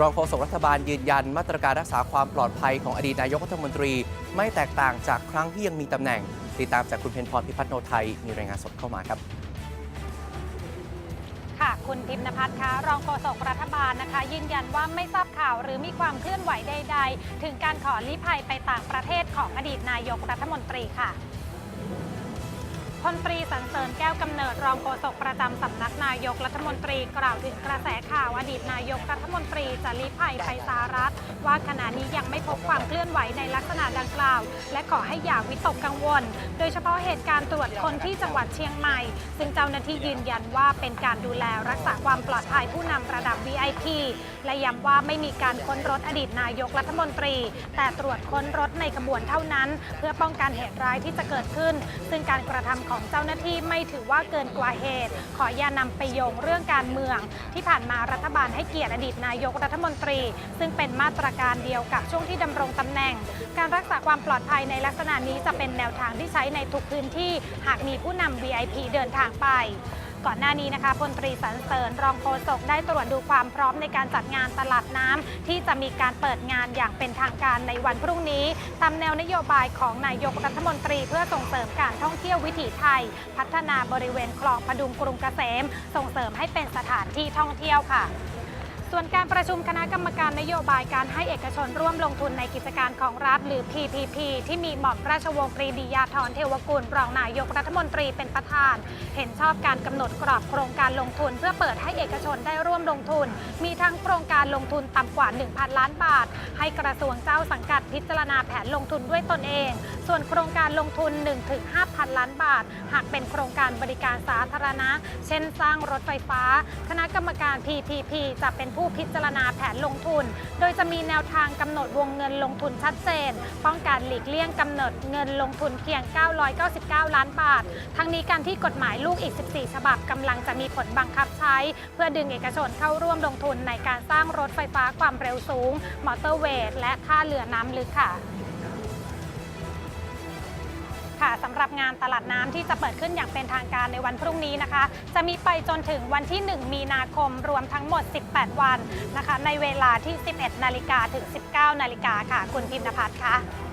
รองโฆษกรัฐบาลยืนยันมาตรการรักษาความปลอดภัยของอดีตนายกรัฐมนตรี ไม่แตกต่างจากครั้งที่ยังมีตำแหน่ง ติดตามจากคุณเพนพรพิพัฒน์โนไทย มีรายงานสดเข้ามาครับค่ะคุณพิมพ์นภัทรคะรองโฆษกรัฐบาลนะคะ ยืนยันว่าไม่ทราบข่าวหรือมีความเคลื่อนไหวใด ๆ ถึงการขอลี้ภัยไปต่างประเทศของอดีตนายกรัฐมนตรีค่ะพลตรีสันเสริญแก้วกำเนิดรองโฆษกประจำสำนักายกรัฐมนตรีกล่าวถึงกระแสข่าวอดีตนายกรัฐมนตรีจะลี้ภัยไปสหรัฐ ว่าขณะนี้ยังไม่พบความเคลื่อนไหวในลักษณะดังกล่าว และขอให้อย่าวิตกกังวล โดยเฉพาะเหตุการณ์ตรวจคนที่จังหวัดเชียงใหม่ ซึ่งเจ้าหน้าที่ยืนยันว่าเป็นการดูแลรักษาความปลอดภัยผู้นำระดับ VIP และย้ำว่าไม่มีการค้นรถอดีตนายกรัฐมนตรี แต่ตรวจค้นรถในขบวนเท่านั้น เพื่อป้องกันเหตุร้ายที่จะเกิดขึ้น ซึ่งการกระทำของเจ้าหน้าที่ไม่ถือว่าเกินกว่าเหตุ ขออย่านำไปโยงเรื่องการเมือง ที่ผ่านมารัฐบาลให้เกียรติอดีตนายกรัฐมนตรี ซึ่งเป็นมาตรการเดียวกับช่วงที่ดำรงตำแหน่ง การรักษาความปลอดภัยในลักษณะนี้จะเป็นแนวทางที่ใช้ในทุกพื้นที่ หากมีผู้นำ VIP เดินทางไป ก่อนหน้านี้นะคะพลตรีสันเสริญรองโฆษกได้ตรวจดูความพร้อมในการจัดงานตลาดน้ำที่จะมีการเปิดงานอย่างเป็นทางการในวันพรุ่งนี้ตามแนวนโยบายของนายกรัฐมนตรีเพื่อส่งเสริมการท่องเที่ยววิถีไทย พัฒนาบริเวณคลองพดุงกรุงเกษม ส่งเสริมให้เป็นสถานที่ท่องเที่ยวค่ะ ส่วนการประชุมคณะกรรมการนโยบายการให้เอกชนร่วมลงทุนในกิจการของรัฐหรือ PPP ที่มีหม่อมราชวงศ์ปรีดียาธรเทวกุลรองนายกรัฐมนตรีเป็นประธาน เห็นชอบการกำหนดกรอบโครงการลงทุน เพื่อเปิดให้เอกชนได้ร่วมลงทุน มีทั้งโครงการลงทุนต่ำกว่า 1,000 ล้านบาท ให้กระทรวงเจ้าสังกัดพิจารณาแผนลงทุนด้วยตนเอง ส่วนโครงการลงทุน 1-5,000 ล้านบาท หากเป็นโครงการบริการสาธารณะ เช่นสร้างรถไฟฟ้า คณะกรรมการ PPP จะเป็นผู้พิจารณาแผนลงทุน โดยจะมีแนวทางกำหนดวงเงินลงทุนชัดเจน ป้องกันหลีกเลี่ยงกำหนดเงินลงทุนเพียง 999 ล้านบาท ทั้งนี้การที่กฎหมายลูกอีก 14 ฉบับกำลังจะมีผลบังคับใช้ เพื่อดึงเอกชนเข้าร่วมลงทุนในการสร้างรถไฟฟ้าความเร็วสูง มอเตอร์เวย์และท่าเรือน้ำลึกค่ะค่ะ สำหรับงานตลาดน้ำที่จะเปิดขึ้นอย่างเป็นทางการในวันพรุ่งนี้นะคะ จะมีไปจนถึงวันที่ 1 มีนาคมรวมทั้งหมด 18 วันนะคะ ในเวลาที่ 11 นาฬิกาถึง 19 นาฬิกาค่ะ คุณพิมพ์นภัทรค่ะ